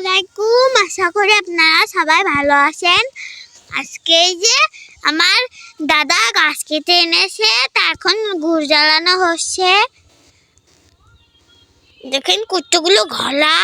আলাইকুম। আশা করি আপনারা সবাই ভালো আছেন। আজকে যে আমার দাদা গাছ কেটে এনেছে, তা এখন ঘুর জ্বালানো হচ্ছে। দেখেন কুট্টুগুলো ঘলা।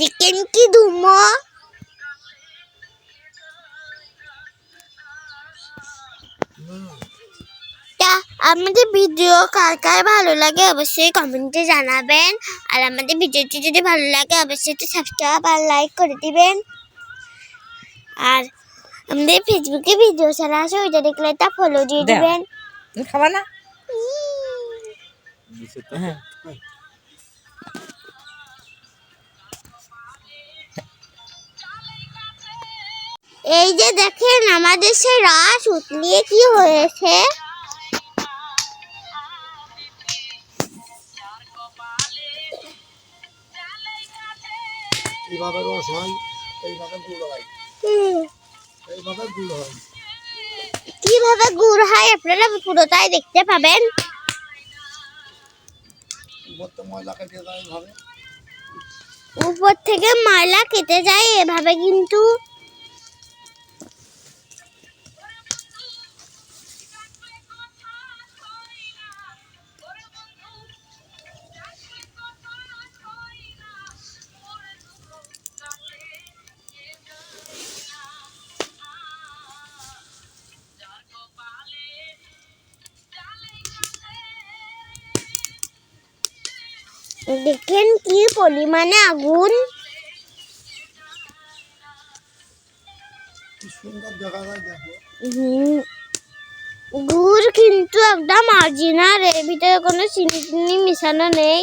দেখেন কি ধুমো। আমাদের ভিডিও কার কার ভালো লাগে অবশ্যই কমেন্টে জানাবেন। আর আমাদের ভিডিওটি যদি ভালো লাগে অবশ্যই একটু সাবস্ক্রাইব আর লাইক করে দিবেন। আর আমাদের ফেসবুকে ভিডিও ছাড়া আছে ওইটা দেখলে তা ফলো দিয়ে। দিবেন। তুমি খাবা না? হ্যাঁ। এই যে দেখেন আমাদের সে রাস উতলিয়ে কি হয়েছে? এইভাবে রস হয় এইভাবে গুড় হয়। এইভাবে গুড় হয়। কীভাবে গুড় হয় আপনারা পুরোটাই দেখতে পাবেন। উপর থেকে ময়লা কেটে যায় এভাবে কিন্তু দেখেন কি পরিমাণে আগুন। গুড় কিন্তু একদম অরিজিনাল এর ভিতরে কোনো চিনি টিনি মিশানো নেই।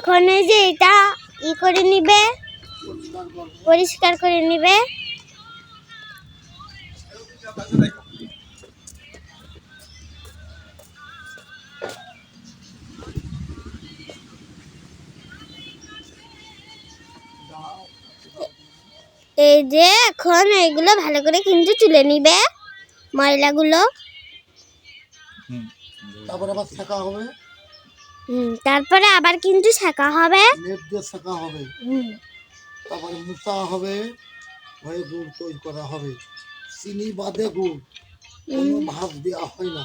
এখন এই যে এটা ই করে নিবে, পরিষ্কার করে নিবে। এই যে এখন এইগুলো ভালো করে কিন্তু তুলে নিবে ময়লাগুলো। তারপর আবার শেখা হবে। তারপরে আবার কিন্তু শেখা হবে। নেট দিয়ে হবে। তারপরে মুতা হবে হয়ে গুড় তৈরি করা হবে। চিনি বাদে গুড় কোনো ভাত দেওয়া হয় না।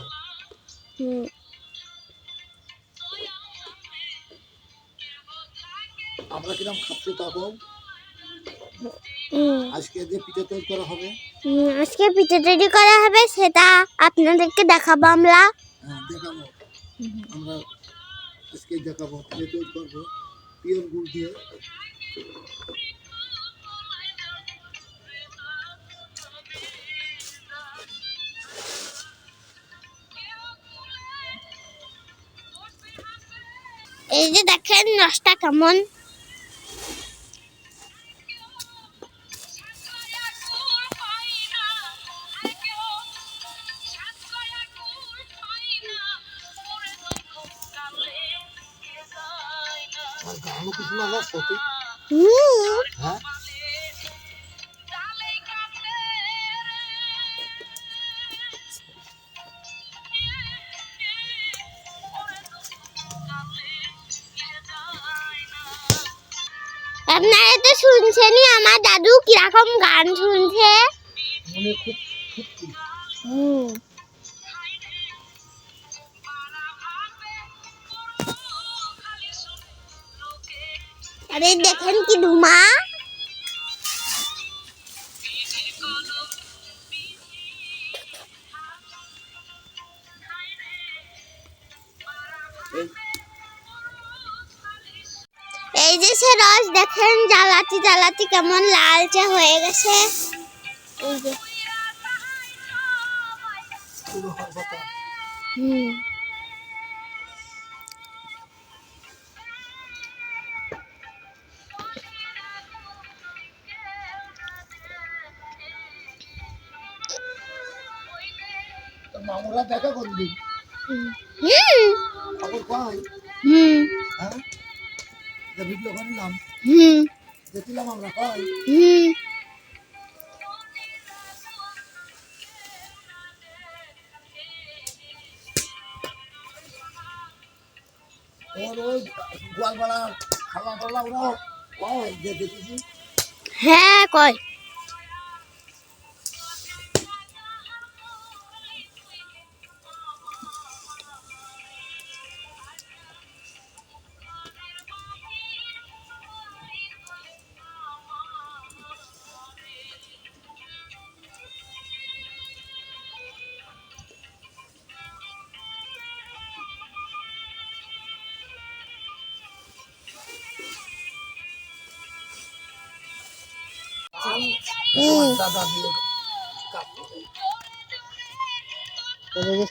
আমরা কিরম খাচ্ছি তখন আজকে যে পিঠে তৈরি করা হবে। আজকে পিঠে তৈরি করা হবে সেটা আপনাদেরকে দেখাবো আমরা। হ্যাঁ দেখাবো। আমরা আজকে দেখাবো তৈরি করব পিওর গুড় দিয়ে। এই যে দেখেন নষ্টা কেমন? কিছু না হুম, হ্যাঁ? আপনারা তো শুনছেনই আমার দাদু কীরকম গান শুনছে। মনে খুব আরে দেখেন কি ধুমা এই যে সে রস, দেখেন জ্বালাতি জ্বালাতি কেমন লালচে হয়ে গেছে। এই যে। হুম। দেখা করবি। হুম। খবর পাই? হুম। হ্যাঁ? যে ভিডিও করলাম হুম। দেখলাম আমরা পাই? হুম। ওর ওই গোয়ালপাড়া খাওয়া পাল্লা ওরা পাই যে দেখেছি। হ্যাঁ কয়।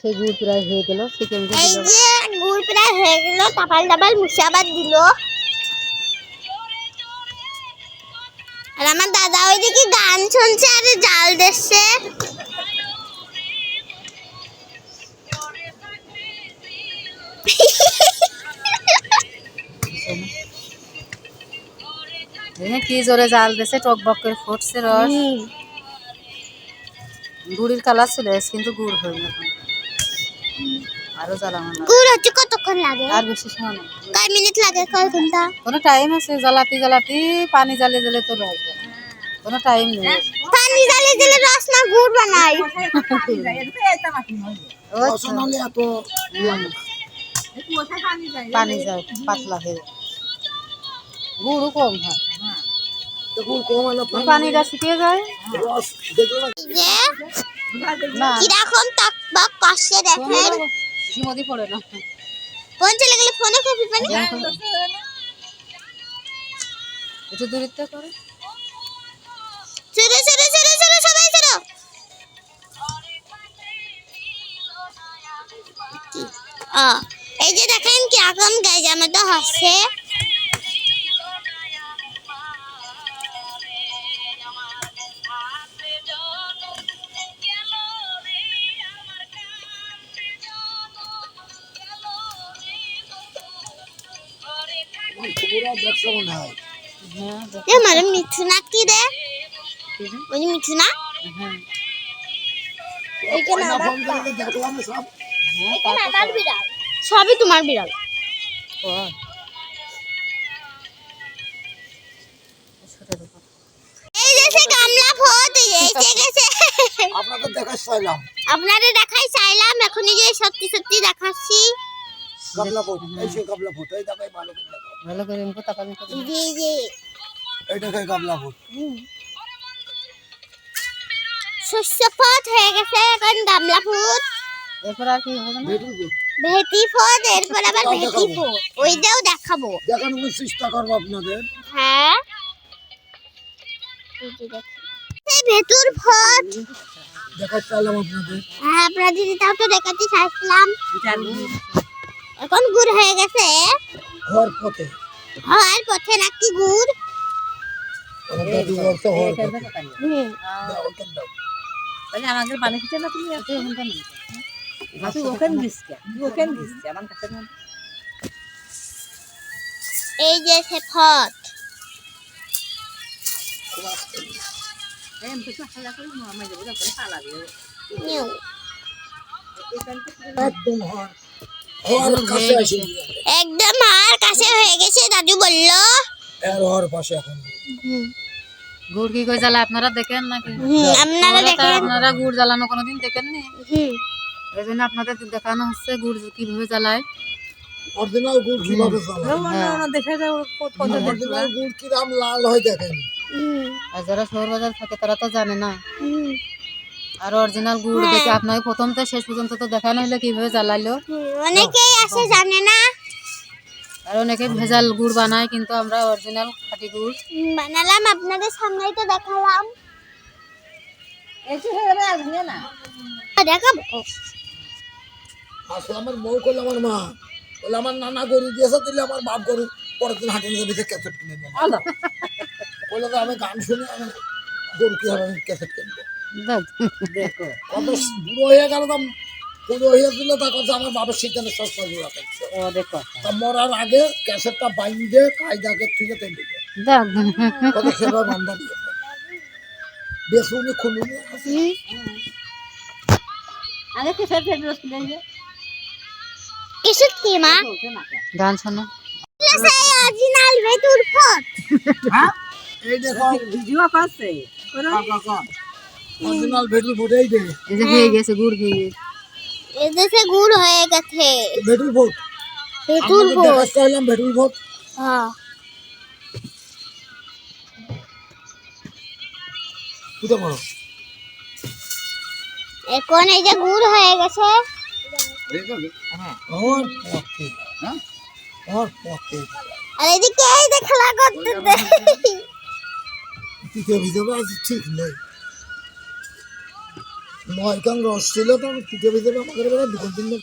সেই গুড় প্রায় হয়ে গেল চিকেন এই যে গুড় প্রায় হয়ে গেল টাপাল টাপাল মুসাবাদ দিল। আর আমার দাদা ওইদিকে গান শুনছে আর জাল দিচ্ছে। দেখে কি জোরে জাল দিয়েছে টক বক করে ফুটছে রস। গুড়ির কালার ছিল কিন্তু গুড় হয়ে না আরও জ্বালানো গুড় হচ্ছে কতক্ষণ লাগে? আর বেশি সময় না কয় মিনিট লাগে? কয় ঘণ্টা? কোনো টাইম আছে জ্বালাতি জ্বালাতি পানি জ্বালিয়ে জ্বালিয়ে তো রস কোনো টাইম নেই। পানি জ্বালে দিলে রস না গুড় বানাই। তো, রসন পানি যায় পাতলা হয়ে যায়। গুড়ও কম হয়। দেখুন কম হলে ওই পানিটা শুকিয়ে যায়। রস দেখল না? যে কীরকম টক বক কষে দেখেন ঝিমদি পড়ে না। ফোন চলে গেলে ফোনে কপি পানি একটু দূরিত্ব করে। ছোটো ছোটো ছোটো ছোটো সবাই ছোটো এই যে দেখেন কীরকম গাইজার মতো হচ্ছে। পুরো মনে হয় এ মানে কি রে? ওই যে বিড়াল সবই তোমার বিড়াল কর। ছোট দেখো। এই যে গামলা ভোট এসে গেছে আপনাকে দেখা চাইলাম আপনাদের দেখাই চাইলাম এখনই যে সত্যি সত্যি দেখাচ্ছি গাবলা ফুট এই সে গাবলা ফুট এই দেখাই ভালো করে ভালো করে তাকাবি করে। জি জি। এই দেখাই গাবলা ফুট শস্য পথ হয়ে গেছে এখন গামলা ফুট এরপর আর কি হবে না? ভেটি ফোট এরপর আবার ভেটি ফোট ওইটাও দেখাবো। দেখানোর চেষ্টা করব আপনাদের। হ্যাঁ। এই যে দেখেন। এই ভেতুর ফোট দেখার চাইলাম আপনাদের। হ্যাঁ আপনারা দিদি তাও তো দেখাতে চাইছিলাম। এখন গুড় হয়ে গেছে। ঘর পথে। হওয়ার পথে নাকি গুড়? আমাদের পানি খেতে না তুমি ওখানে দিস ওখানে আমার কাছে এই যে সে ফট একদম একদম আর কাছে হয়ে গেছে দাদু বলল। এর হওয়ার পাশে এখন গুড় কি করে জ্বালা আপনারা দেখেন নাকি? আপনারা দেখেন। আপনারা গুড় জ্বালানো কোনোদিন দেখেননি? হুম। এই জন্য আপনাদের দেখানো হচ্ছে গুড় কীভাবে জ্বালায়। অরিজিনাল গুড় কীভাবে চালায় দেখে অরিজিনাল গুড় কিরাম লাল হয় দেখেন। হুম। আর যারা শহর বাজার থাকে তারা তো জানে না। হুম। আর অরিজিনাল গুড় দেখে আপনাকে প্রথম থেকে শেষ পর্যন্ত তো দেখানো হলো কীভাবে জ্বালাইলো? অনেকেই আছে জানে না। আর অনেকে ভেজাল গুড় বানায় কিন্তু আমরা অরিজিনাল খাঁটি গুড়। বানালাম আপনাদের সামনেই তো দেখালাম। দেখাবো আসলে আমার বউ করলে আমার মা। বলে আমার নানা গরু দিয়েছে দিলে আমার বাপ গরু পরের দিন হাটে নিয়ে ভিতরে ক্যাসেট কিনে দেবো। বলে তো আমি গান শুনে আমি গরু কি হবে আমি ক্যাসেট কিনবো? দেখো কত বুড়ো হয়ে গেল তো বুড়ো হয়ে দিল তা আমার বাবার সেখানে সস্তা জোড়া থাকছে দেখো। তা মরার আগে ক্যাসেটটা বাইন্দে কায়দাকে থেকে তেল দিবে কত সেবা বান্ধা দিয়েছে বেসুনি খুলুনি। আগে কি সব ফেরত কিনে কিছু কি মা? গান শোনো। অরিজিনাল ভেতুর ফট হ্যাঁ? এই দেখো। ভিডিও করছে অরিজিনাল ভেটুল ভোটেই দে এই যে হয়ে গেছে গুড় হয়ে গেছে। এদেশে গুড় হয়ে গেছে। ভেটুল দেখাতে হলাম ভেটুল ভোট। হ্যাঁ। করো এখন এই যে গুড় হয়ে গেছে। ওর পথে হ্যাঁ? ওর পথে আর এদিকে এই যে খেলা করতেছে। পিঠে ঠিক নেই। নয় কান রস ছিল তো আমি পিঠে ভিতরে আমাদের বেলা দু তিন দিন